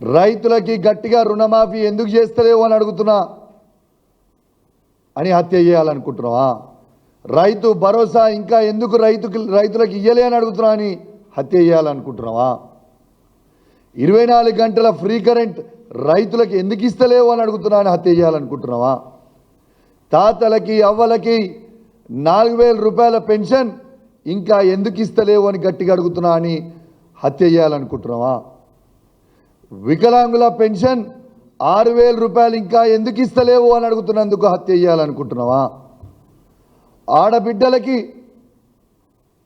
రైతులకి గట్టిగా రుణమాఫీ ఎందుకు చేస్తలేవు అని అడుగుతున్నా. అని హత్య చేయాలనుకుంటున్నావా? రైతు భరోసా ఇంకా ఎందుకు రైతుకి రైతులకు ఇయ్యలే అని అడుగుతున్నా అని హత్య చేయాలనుకుంటున్నావా? ఇరవై నాలుగు గంటల ఫ్రీ కరెంట్ రైతులకు ఎందుకు ఇస్తలేవు అని అడుగుతున్నా అని హత్య చేయాలనుకుంటున్నావా? తాతలకి అవ్వలకి నాలుగు వేల రూపాయల పెన్షన్ ఇంకా ఎందుకు ఇస్తలేవు అని గట్టిగా అడుగుతున్నా అని హత్య చేయాలనుకుంటున్నావా? వికలాంగుల పెన్షన్ ఆరు వేల రూపాయలు ఇంకా ఎందుకు ఇస్తలేవు అని అడుగుతున్నందుకు హత్య చేయాలనుకుంటున్నావా? ఆడబిడ్డలకి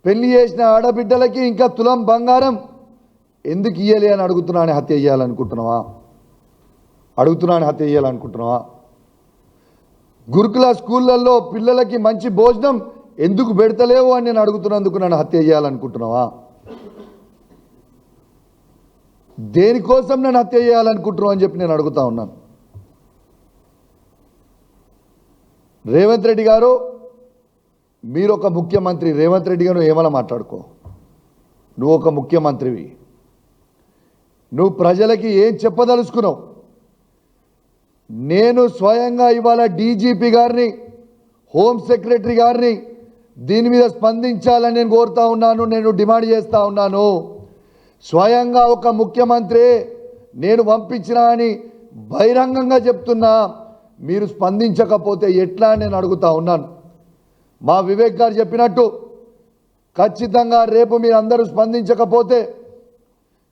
పెళ్ళి చేసిన ఆడబిడ్డలకి ఇంకా తులం బంగారం ఎందుకు ఇయ్యలే అని అడుగుతున్నా అని హత్య చేయాలనుకుంటున్నావా? అడుగుతున్నా అని హత్య చేయాలనుకుంటున్నావా? గురుకుల స్కూళ్ళల్లో పిల్లలకి మంచి భోజనం ఎందుకు పెడతలేవు అని నేను అడుగుతున్నందుకు నన్ను హత్య చేయాలనుకుంటున్నావా? దేనికోసం నన్ను హత్య చేయాలనుకుంటున్నావు అని చెప్పి నేను అడుగుతా ఉన్నాను. రేవంత్ రెడ్డి గారు మీరు ఒక ముఖ్యమంత్రి రేవంత్ రెడ్డి గారు ఏమైనా మాట్లాడుకో. నువ్వు ఒక ముఖ్యమంత్రివి. నువ్వు ప్రజలకి ఏం చెప్పదలుచుకున్నావు? నేను స్వయంగా ఇవాళ డీజీపీ గారిని హోమ్ సెక్రటరీ గారిని దీని మీద స్పందించాలని నేను కోరుతా ఉన్నాను నేను డిమాండ్ చేస్తూ ఉన్నాను. స్వయంగా ఒక ముఖ్యమంత్రి నేను పంపించిన అని బహిరంగంగా చెప్తున్నా మీరు స్పందించకపోతే ఎట్లా నేను అడుగుతా ఉన్నాను. మా వివేక్ గారు చెప్పినట్టు ఖచ్చితంగా రేపు మీరు అందరూ స్పందించకపోతే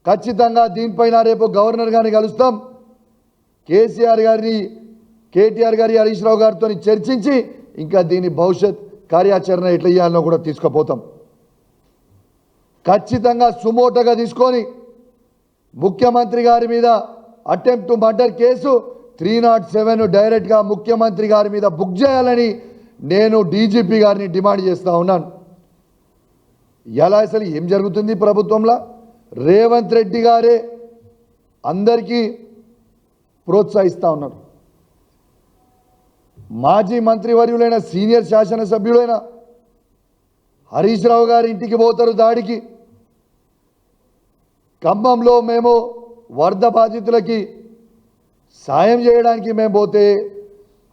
ఖచ్చితంగా దీనిపైన రేపు గవర్నర్ గారిని కలుస్తాం. కేసీఆర్ గారిని కేటీఆర్ గారి హరీష్ రావు గారితో చర్చించి ఇంకా దీని భవిష్యత్ కార్యాచరణ ఎట్లా చేయాలనో కూడా తీసుకుపోతాం. ఖచ్చితంగా సుమోటగా తీసుకొని ముఖ్యమంత్రి గారి మీద attempt to murder case three not seven డైరెక్ట్గా ముఖ్యమంత్రి గారి మీద బుక్ చేయాలని నేను డీజీపీ గారిని డిమాండ్ చేస్తూ ఉన్నాను. ఎలా అసలు ఏం జరుగుతుంది ప్రభుత్వంలో? రేవంత్ రెడ్డి గారే అందరికీ ప్రోత్సహిస్తూ ఉన్నారు. మాజీ మంత్రివర్యులైన సీనియర్ శాసనసభ్యులైన హరీష్ రావు గారి ఇంటికి పోతారు దాడికి. ఖమ్మంలో మేము వరద బాధితులకి సాయం చేయడానికి మేము పోతే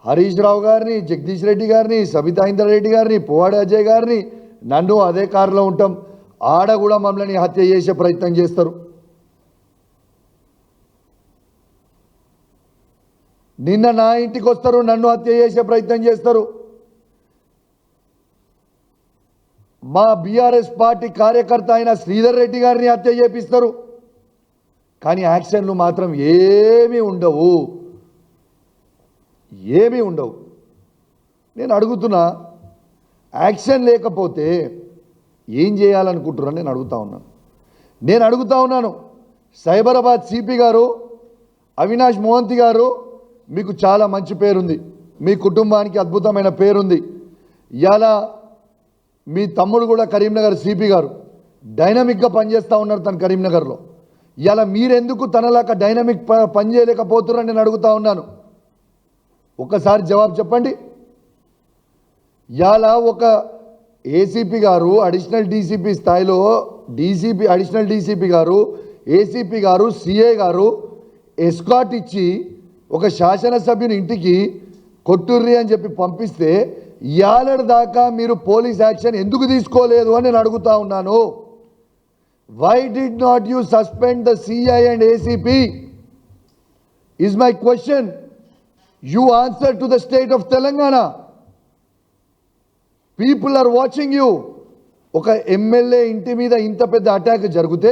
హరీష్ రావు గారిని జగదీష్ రెడ్డి గారిని సబితా ఇందర్ రెడ్డి గారిని పువ్వాడి అజయ్ గారిని నన్ను అదే కారులో ఉంటాం. ఆడ కూడా మమ్మల్ని హత్య చేసే ప్రయత్నం చేస్తారు. నిన్న నా ఇంటికి వస్తారు నన్ను హత్య చేసే ప్రయత్నం చేస్తారు. మా బీఆర్ఎస్ పార్టీ కార్యకర్త అయిన శ్రీధర్ రెడ్డి గారిని హత్య చేపిస్తారు. కానీ యాక్షన్లు మాత్రం ఏమీ ఉండవు. ఏమీ ఉండవు. నేను అడుగుతున్నా యాక్షన్ లేకపోతే ఏం చేయాలనుకుంటున్నాను నేను అడుగుతా ఉన్నాను. నేను అడుగుతా ఉన్నాను సైబరాబాద్ సిపి గారు అవినాష్ మోహంతి గారు మీకు చాలా మంచి పేరుంది. మీ కుటుంబానికి అద్భుతమైన పేరుంది. ఇలా మీ తమ్ముడు కూడా కరీంనగర్ సిపి గారు. డైనమిక్గా పనిచేస్తూ ఉన్నారు తన కరీంనగర్లో. ఇలా మీరెందుకు తనలాగా డైనమిక్ ప పని చేయలేకపోతున్నారని నేను అడుగుతా ఉన్నాను. ఒకసారి జవాబు చెప్పండి. ఇలా ఒక ఏసీపీ గారు అడిషనల్ డీసీపీ స్థాయిలో డీసీపీ అడిషనల్ డీసీపీ గారు ఏసీపీ గారు సిఏ గారు ఎస్కాట్ ఇచ్చి ఒక శాసనసభ్యుని ఇంటికి కొట్టుర్రి అని చెప్పి పంపిస్తే ఇవాళ దాకా మీరు పోలీస్ యాక్షన్ ఎందుకు తీసుకోలేదు అని నేను అడుగుతా ఉన్నాను. Why did not you suspend the CI and ACP is my question you answer to the state of Telangana people are watching you ఒక ఎమ్మెల్యే ఇంటి మీద ఇంత పెద్ద అటాక్ జరిగితే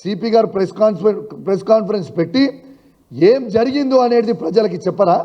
సిపి గారు ప్రెస్ కాన్ఫరెన్స్ ప్రెస్ కాన్ఫరెన్స్ పెట్టి ఏం జరిగిందో అనేది ప్రజలకి చెప్పరా?